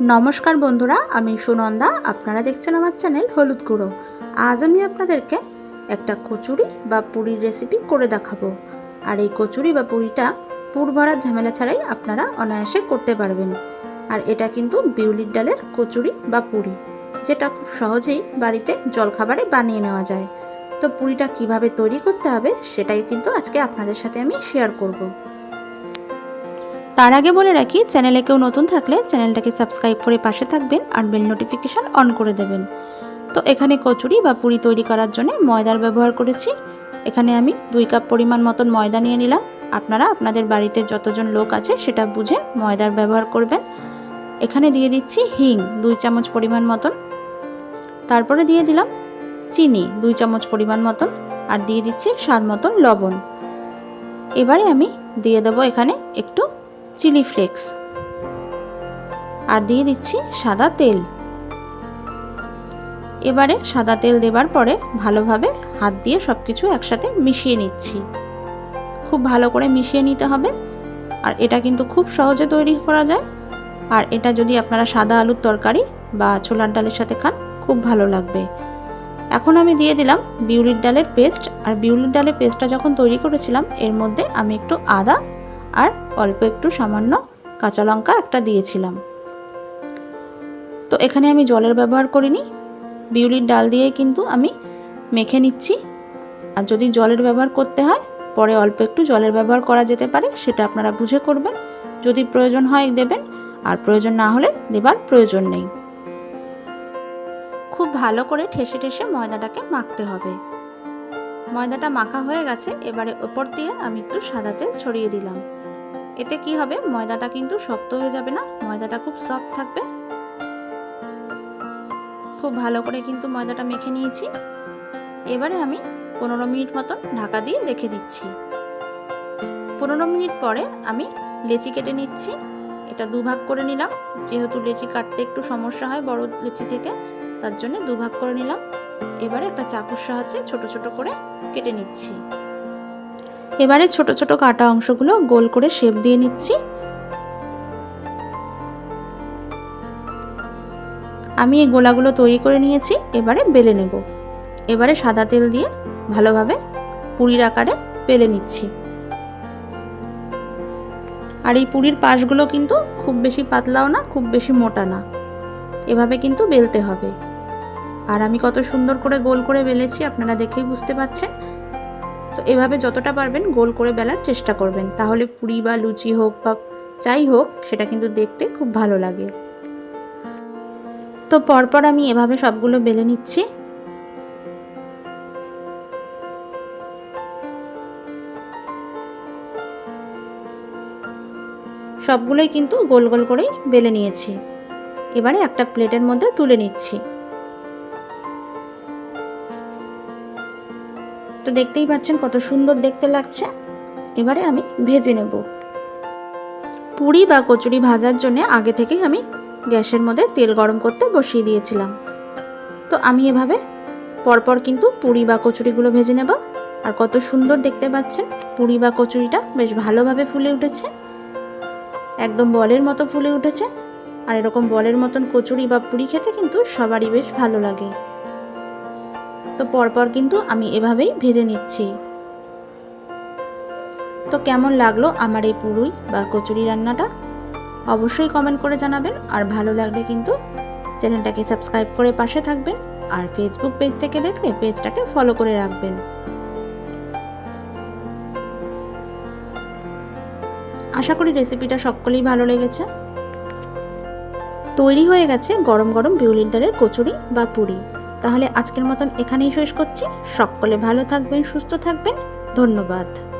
নমস্কার বন্ধুরা, আমি সুনন্দা। আপনারা দেখছেন আমার চ্যানেল হলুদ গুঁড়ো। আজ আমি আপনাদেরকে একটা কচুরি বা পুরীর রেসিপি করে দেখাবো। আর এই কচুরি বা পুরিটা পুর ভরার ঝামেলা ছাড়াই আপনারা অনায়াসে করতে পারবেন। আর এটা কিন্তু বিউলির ডালের কচুরি বা পুরি, যেটা খুব সহজেই বাড়িতে জলখাবারে বানিয়ে নেওয়া যায়। তো পুরিটা কীভাবে তৈরি করতে হবে, সেটাই কিন্তু আজকে আপনাদের সাথে আমি শেয়ার করব। তার আগে বলে রাখি, চ্যানেলে কেউ নতুন থাকলে চ্যানেলটাকে সাবস্ক্রাইব করে পাশে থাকবেন আর বেল নোটিফিকেশান অন করে দেবেন। তো এখানে কচুরি বা পুরি তৈরি করার জন্য ময়দার ব্যবহার করেছি। এখানে আমি দুই কাপ পরিমাণ মতন ময়দা নিয়ে নিলাম। আপনারা আপনাদের বাড়িতে যতজন লোক আছে সেটা বুঝে ময়দার ব্যবহার করবেন। এখানে দিয়ে দিচ্ছি হিং, দুই চামচ পরিমাণ মতন। তারপরে দিয়ে দিলাম চিনি, দুই চামচ পরিমাণ মতন। আর দিয়ে দিচ্ছি স্বাদ মতন লবণ। এবারে আমি দিয়ে দেবো এখানে একটু চিলি ফ্লেক্স। আর দিয়ে দিচ্ছি সাদা তেল। এবারে সাদা তেল দেবার পরে ভালোভাবে হাত দিয়ে সব কিছু একসাথে মিশিয়ে নিচ্ছি। খুব ভালো করে মিশিয়ে নিতে হবে। আর এটা কিন্তু খুব সহজে তৈরি করা যায়। আর এটা যদি আপনারা সাদা আলুর তরকারি বা ছোলার ডালের সাথে খান, খুব ভালো লাগবে। এখন আমি দিয়ে দিলাম বিউলির ডালের পেস্ট। আর বিউলির ডালের পেস্টটা যখন তৈরি করেছিলাম, এর মধ্যে আমি একটু আদা আর অল্প একটু সামান্য কাঁচা লঙ্কা একটা দিয়েছিলাম। তো এখানে আমি জলের ব্যবহার করিনি, বিউলির ডাল দিয়ে কিন্তু আমি মেখে নিচ্ছি। আর যদি জলের ব্যবহার করতে হয়, পরে অল্প একটু জলের ব্যবহার করা যেতে পারে, সেটা আপনারা বুঝে করবেন। যদি প্রয়োজন হয় দেবেন, আর প্রয়োজন না হলে দেবার প্রয়োজন নেই। খুব ভালো করে ঠেসে ঠেসে ময়দাটাকে মাখতে হবে। ময়দাটা মাখা হয়ে গেছে, এবারে ওপর দিয়ে আমি একটু সাদা তেল ছড়িয়ে দিলাম। এতে কি হবে? ময়দাটা কিন্তু শক্ত হয়ে যাবে না। ময়দাটা খুব সফট থাকবে। খুব ভালো করে কিন্তু ময়দাটা মেখে নিয়েছি। এবারে আমি পনেরো মিনিট মতন ঢাকা দিয়ে রেখে দিচ্ছি। পনেরো মিনিট পরে আমি লেচি কেটে নিচ্ছি। এটা দুভাগ করে নিলাম। যেহেতু লেচি কাটতে একটু সমস্যা হয় বড় লেচি থেকে, তার জন্য দুভাগ করে নিলাম। এবারে একটা চাকুর সাহায্যে ছোট ছোট করে কেটে নিচ্ছি। এবারে ছোট ছোট কাটা অংশগুলো গোল করে শেপ দিয়ে নিচ্ছি। আমি এই গোলাগুলো তৈরি করে নিয়েছি, এবারে বেলে নেব। এবারে সাদা তেল দিয়ে ভালোভাবে পুরীর আকারে বেলে নিচ্ছি। আর এই পুরীর পাশগুলো কিন্তু খুব বেশি পাতলাও না, খুব বেশি মোটা না। এভাবে কিন্তু বেলতে হবে। আর আমি কত সুন্দর করে গোল করে বেলেছি, আপনারা দেখেই বুঝতে পারছেন। তো এভাবে যতটা পারবেন গোল করে বেলার চেষ্টা করবেন। তাহলে পুরি বা লুচি হোক বা যাই হোক, সেটা কিন্তু দেখতে খুব ভালো লাগে। তো পরপর আমি এভাবে সবগুলো বেলে নিচ্ছি। সবগুলোই কিন্তু গোল গোল করেই বেলে নিয়েছি। এবারে একটা প্লেটের মধ্যে তুলে নিচ্ছি। তো দেখতেই পাচ্ছেন কত সুন্দর দেখতে লাগছে। এবারে আমি ভেজে নেব। পুরি বা কচুরি ভাজার জন্য আগে থেকেই আমি গ্যাসের মধ্যে তেল গরম করতে বসিয়ে দিয়েছিলাম। তো আমি এভাবে পরপর কিন্তু পুরি বা কচুরিগুলো ভেজে নেব। আর কত সুন্দর দেখতে পাচ্ছেন, পুরি বা কচুরিটা বেশ ভালোভাবে ফুলে উঠেছে। একদম বলের মতো ফুলে উঠেছে। আর এরকম বলের মতন কচুরি বা পুরি খেতে কিন্তু সবারই বেশ ভালো লাগে। তো পরপর কিন্তু আমি এভাবেই ভেজে নিচ্ছি। তো কেমন লাগল আমার এই পুরুই বা কচুরি রান্নাটা? অবশ্যই কমেন্ট করে জানাবেন আর ভালো লাগলে কিন্তু চ্যানেলটাকে সাবস্ক্রাইব করে পাশে থাকবেন আর ফেসবুক পেজ থেকে দেখলে পেজটাকে ফলো করে রাখবেন। আশা করি রেসিপিটা সকলেই ভালো লেগেছে। তৈরি হয়ে গেছে গরম গরম বিউলির ডালের কচুরি বা পুরি। তাহলে আজকের মতন এখানেই শেষ করছি। সকলে ভালো থাকবেন সুস্থ থাকবেন। ধন্যবাদ।